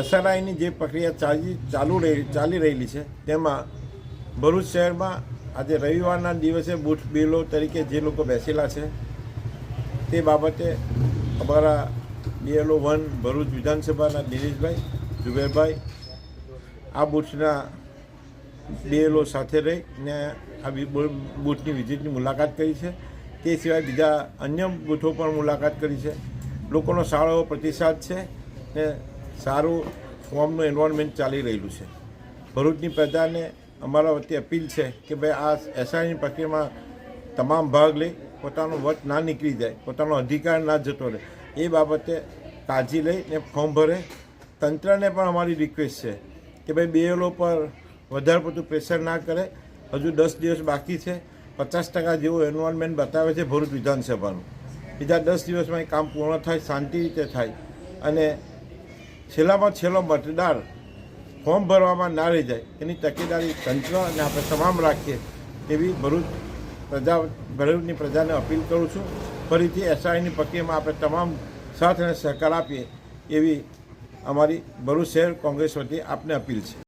એસઆરઆઈની જે પ્રક્રિયા ચાલી ચાલુ ચાલી રહેલી છે, તેમાં ભરૂચ શહેરમાં આજે રવિવારના દિવસે બુથ બિલો તરીકે જે લોકો બેસેલા છે, તે બાબતે અમારા બીએલઓ વન ભરૂચ વિધાનસભાના દિનેશભાઈ જુબેરભાઈ આ બુથના બીએલઓ સાથે રહીને આ બૂથની વિઝિટની મુલાકાત કરી છે. તે સિવાય બીજા અન્ય બૂથો પણ મુલાકાત કરી છે. લોકોનો સારો એવો પ્રતિસાદ છે ને સારું ફોર્મનું એન્વાયરમેન્ટ ચાલી રહેલું છે. ભરૂચની પ્રજાને અમારા વતી અપીલ છે કે ભાઈ આ એસઆઈની પ્રક્રિયામાં તમામ ભાગ લઈ પોતાનો વટ ના નીકળી જાય, પોતાનો અધિકાર ના જતો રહે. એ બાબતે કાળજી લઈને ફોર્મ ભરે. તંત્રને પણ અમારી રિક્વેસ્ટ છે કે ભાઈ બીએલઓ પર વધારે પડતું પ્રેશર ના કરે. હજુ દસ દિવસ બાકી છે. પચાસ ટકા જેવું એન્વાયરમેન્ટ બતાવે છે ભરૂચ વિધાનસભાનું. બીજા દસ દિવસમાં એ કામ પૂર્ણ થાય, શાંતિ રીતે થાય. અને છેલ્લામાં છેલ્લો મતદાર ફોર્મ ભરવામાં ના રહી જાય, એની તકેદારી તંત્ર અને આપણે તમામ રાખીએ એવી ભરૂચ પ્રજા, ભરૂચની પ્રજાને અપીલ કરું છું. ફરીથી એસઆઈની પ્રક્રિયામાં આપણે તમામ સાથ અને સહકાર આપીએ એવી અમારી ભરૂચ શહેર કોંગ્રેસ વતી આપને અપીલ છે.